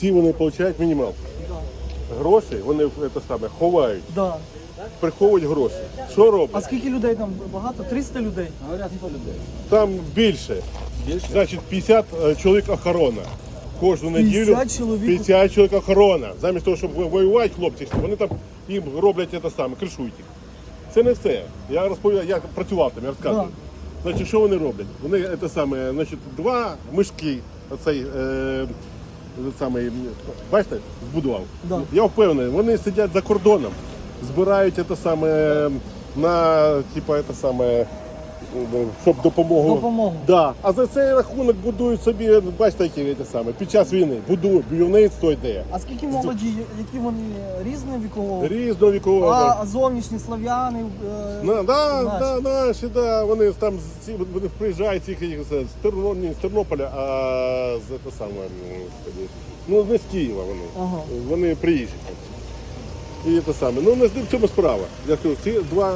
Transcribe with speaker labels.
Speaker 1: всі вони отримують мінімалку. Гроші вони це саме ховають,
Speaker 2: Да.
Speaker 1: приховують гроші. Що
Speaker 2: А скільки людей там багато? 300 людей.
Speaker 3: Говорят, 100 людей.
Speaker 1: Там більше.
Speaker 3: Більше?
Speaker 1: Значить, 50 е, чоловік охорона. Кожну неділю
Speaker 2: 50 чоловік?
Speaker 1: 50 чоловік охорона. Замість того, щоб воювати хлопці, вони там їм роблять це саме, кришують їх. Це не все. Я розповідаю, я працював там, я розказую. Значить, що вони роблять? Вони це саме, значить, два мішки, оцей, е, самий, бачите, збудував.
Speaker 2: Да.
Speaker 1: Я впевнений, вони сидять за кордоном, збирають це саме на, типа, це саме, щоб допомогу.
Speaker 2: Допомогу.
Speaker 1: Да. А за цей рахунок будують собі, бачите, які це саме, під час війни будують, будівництво йде.
Speaker 2: А скільки молоді, які вони різні вікового?
Speaker 1: Різного вікового.
Speaker 2: А, а зовнішні слав'яни. е,
Speaker 1: На, да,
Speaker 2: наші?
Speaker 1: да, наші, да, вони там ці, вони приїжджають їх їх з Терно, не з Тернополя, а з те саме, ну, не з Києва вони.
Speaker 2: Ага.
Speaker 1: Вони приїжджі. І те саме. Ну не в цьому справа. Я кажу, ці два